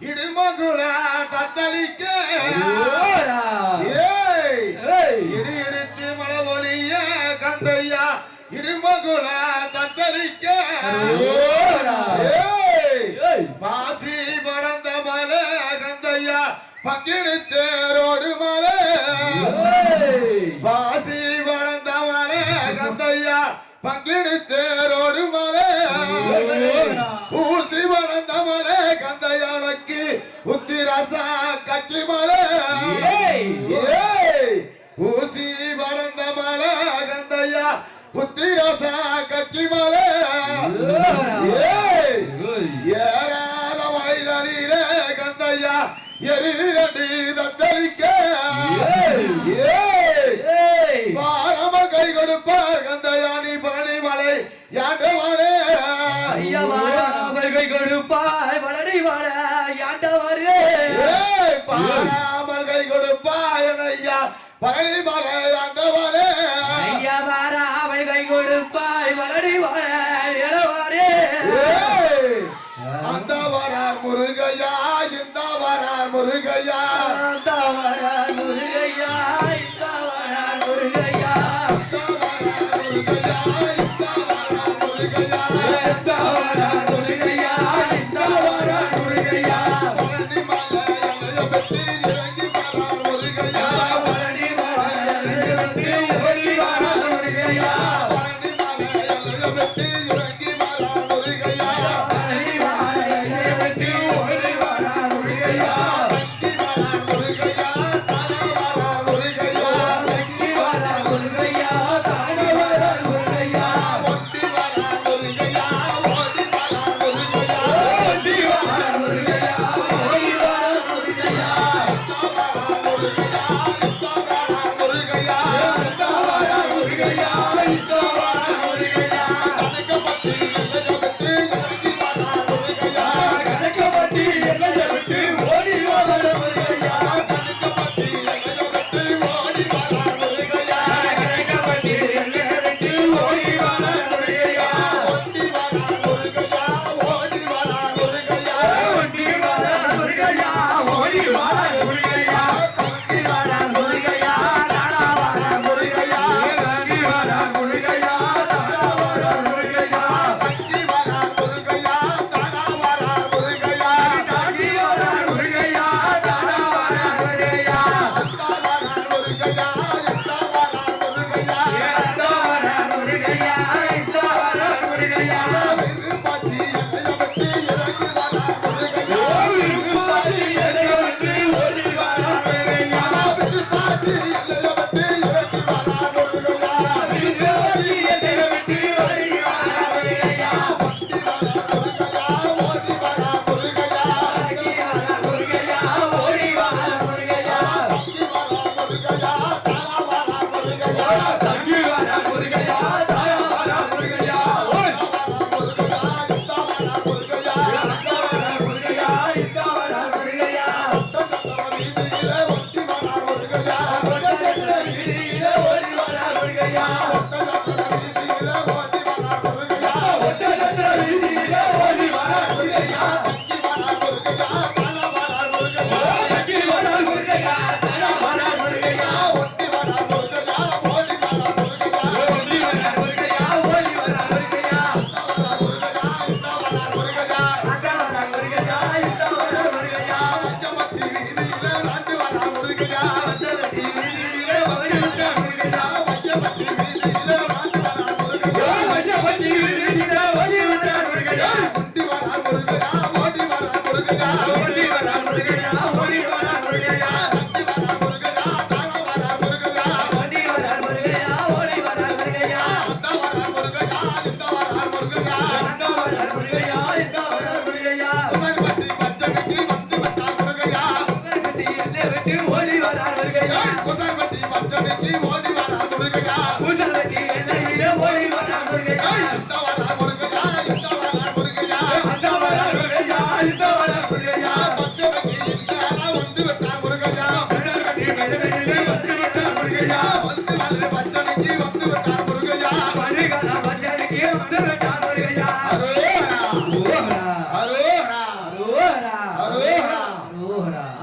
இடுமகுல தத்தளிக்க இடி இடிச்சு மழை ஒளிய கந்தையா இடுமகுல தத்தளிக்க பாசி பறந்த மலை கந்தையா பங்கிடு தேரோடு மலை. பாசி நீரே கந்தையா எரிரடி தத்தளிக்க. பாரம கை கொடுப்பார் கந்தயானி பழனிமலை யாண்டவாரே ஐயவாரம கை கொடுப்பாய் பழனிமல யாண்டவாரே பாராமல் கை கொடுப்பாய் ஐயா பழனிமலை யாண்டவாரே முருகையா இந்த வர முருகையா இந்த வர முருகையா இந்த வர முருகையா. இந்த வர முருகையா ஓடி வரா முருகையா? Thank you.